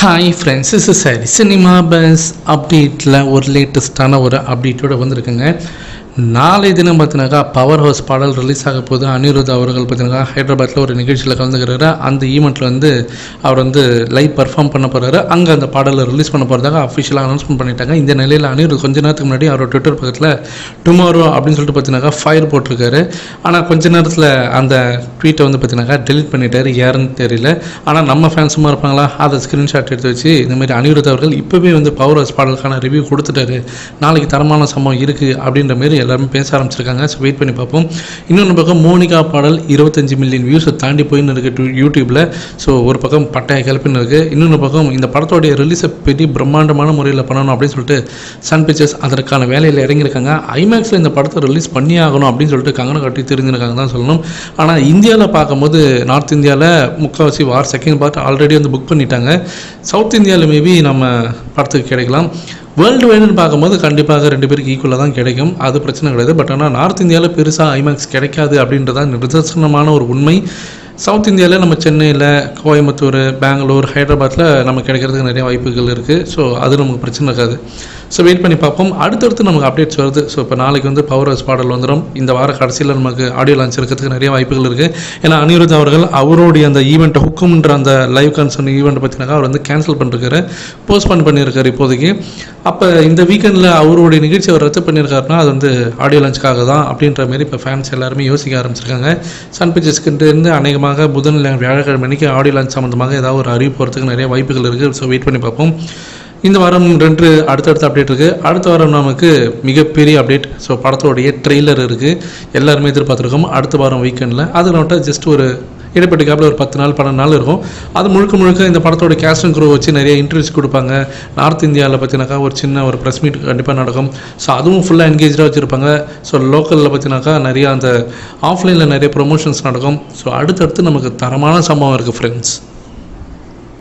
Hi friends is சரி cinema buzz அப்டேட்டில் ஒரு லேட்டஸ்ட்டான ஒரு அப்டேட்டோட வந்திருக்குங்க. நாளை தினம் பார்த்தினாக்கா பவர் ஹவுஸ் பாடல் ரிலீஸ் ஆக போது அனிருத் அவர்கள் பார்த்தினாக்கா ஹைதராபாத்தில் ஒரு நிகழ்ச்சியில் கலந்துக்கிறாரு. அந்த ஈவெண்ட்டில் வந்து அவர் வந்து லைவ் பர்ஃபார்ம் பண்ண போகிறாரு அங்கே அந்த பாடலை ரிலீஸ் பண்ண போகிறதாக அஃபிஷியலாக அனௌன்ஸ்மெண்ட் பண்ணிட்டாங்க. இந்த நிலையில் அனிருத் கொஞ்ச நேரத்துக்கு முன்னாடி அவரோட ட்விட்டர் பக்கத்தில் டுமாரோ அப்படின்னு சொல்லிட்டு பார்த்தீங்கன்னாக்கா ஃபயர் போட்டிருக்காரு. ஆனால் கொஞ்ச நேரத்தில் அந்த ட்வீட்டை வந்து பார்த்தீங்கன்னாக்கா டெலிட் பண்ணிட்டார். யாருன்னு தெரியல. ஆனால் நம்ம ஃபேன்ஸ் சும்மா இருப்பாங்களா? அதை ஸ்க்ரீன்ஷாட் எடுத்து வச்சு இந்தமாதிரி அனிருத் அவர்கள் இப்போவே வந்து பவர் ஹவுஸ் பாடலுக்கான ரிவ்யூ கொடுத்துட்டாரு. நாளைக்கு தரமான சம்பவம் இருக்குது அப்படின்ற மாரி எல்லாருமே பேச ஆரம்பிச்சிருக்காங்க. ஸோ வெயிட் பண்ணி பார்ப்போம். இன்னொன்று பக்கம் மோனிகா பாடல் இருபத்தஞ்சு மில்லியன் வியூஸை தாண்டி போயின்னு இருக்குது யூடியூப்பில் ஸோ ஒரு பக்கம் பட்டாய கிளப்பின்னு இருக்குது இன்னொன்று பக்கம் இந்த படத்தோடைய ரிலீஸை பெரிய பிரம்மாண்டமான முறையில் பண்ணணும் அப்படின்னு சொல்லிட்டு சன் பிக்சர்ஸ் அதற்கான வேலையில் இறங்கியிருக்காங்க. ஐமேக்ஸில் இந்த படத்தை ரிலீஸ் பண்ணி ஆகணும் அப்படின்னு சொல்லிட்டு கங்கனம் கட்டி தெரிஞ்சிருக்காங்க தான் சொல்லணும். ஆனால் இந்தியாவில் பார்க்கும்போது நார்த் இந்தியாவில் முக்கால்வாசி வார் செகண்ட் பார்ட் ஆல்ரெடி வந்து புக் பண்ணிட்டாங்க. சவுத் இந்தியாவில் மேபி நம்ம படத்துக்கு கிடைக்கலாம். வேர்ல்டு வைடுன்னு பார்க்கும்போது கண்டிப்பாக ரெண்டு பேருக்கு ஈக்குவலாக தான் கிடைக்கும். அது பிரச்சனை கிடையாது. பட் ஆனால் நார்த் இந்தியாவில் பெருசாக ஐமேக்ஸ் கிடைக்காது அப்படின்றதான் நிதர்சனமான ஒரு உண்மை. சவுத் இந்தியாவில் நம்ம சென்னையில் கோயம்புத்தூர் பெங்களூர் ஹைதராபாத்தில் நம்ம கிடைக்கிறதுக்கு நிறைய வாய்ப்புகள் இருக்குது ஸோ அது நமக்கு பிரச்சனை இருக்காது. ஸோ வெயிட் பண்ணி பார்ப்போம். அடுத்தடுத்து நமக்கு அப்டேட்ஸ் வருது. ஸோ இப்போ நாளைக்கு வந்து பவர் ஹவுஸ் பாடல் வந்துடும் இந்த வார கடைசியில் நமக்கு ஆடியோ லான்ச் இருக்கிறதுக்கு நிறைய வாய்ப்புகள் இருக்குது ஏன்னா அனிருத் அவர்கள் அவருடைய அந்த ஈவெண்ட்டை ஹுக்கும்ன்ற அந்த லைவ் கன்சர்ன் ஈவெண்ட் பார்த்தீங்கன்னா அவர் வந்து கேன்சல் பண்ணிருக்காரு. போஸ்ட்போன் பண்ணியிருக்காரு இப்போதைக்கு. அப்போ இந்த வீக்கெண்டில் அவருடைய நிகழ்ச்சி அவர் ரத்து பண்ணியிருக்காருன்னா அது வந்து ஆடியோ லான்ச்சுக்காக தான் அப்படின்ற மாதிரி இப்போ ஃபேன்ஸ் எல்லாருமே யோசிக்க ஆரம்பிச்சிருக்காங்க. சன் பிக்சர்ஸ்கிட்டேருந்து அநேகமாக புதன் இல்லை வியாழக்கிழமை அன்னைக்கு ஆடியோ லான்ச் சம்மந்தமாக ஏதாவது ஒரு அறிவிப்பு போகிறதுக்கு நிறைய வாய்ப்புகள் இருக்குது ஸோ வெயிட் பண்ணி பார்ப்போம். இந்த வாரம் ரெண்டு அடுத்தடுத்த அப்டேட் இருக்குது அடுத்த வாரம் நமக்கு மிகப்பெரிய அப்டேட் ஸோ படத்தோடைய ட்ரெய்லர் இருக்குது எல்லாருமே எதிர்பார்த்துருக்கோம். அடுத்த வாரம் வீக்கெண்டில் அது நோட்ட ஜஸ்ட் ஒரு இடைப்பட்ட கேப்பில் ஒரு பத்து நாள் பன்னெண்டு நாள் இருக்கும். அது முழுக்க முழுக்க இந்த படத்தோட கேஸ்ட் அண்ட் க்ரூ வச்சு நிறைய இன்டர்வியூஸ் கொடுப்பாங்க. நார்த் இந்தியாவில் பார்த்தீங்கன்னாக்கா ஒரு சின்ன ஒரு ப்ரெஸ் மீட் கண்டிப்பாக நடக்கும். ஸோ அதுவும் ஃபுல்லாக என்கேஜாக வச்சுருப்பாங்க. ஸோ லோக்கலில் பார்த்தினாக்கா நிறைய அந்த ஆஃப்லைனில் நிறைய ப்ரொமோஷன்ஸ் நடக்கும். ஸோ அடுத்தடுத்து நமக்கு தரமான சம்பவம் இருக்குது ஃப்ரெண்ட்ஸ்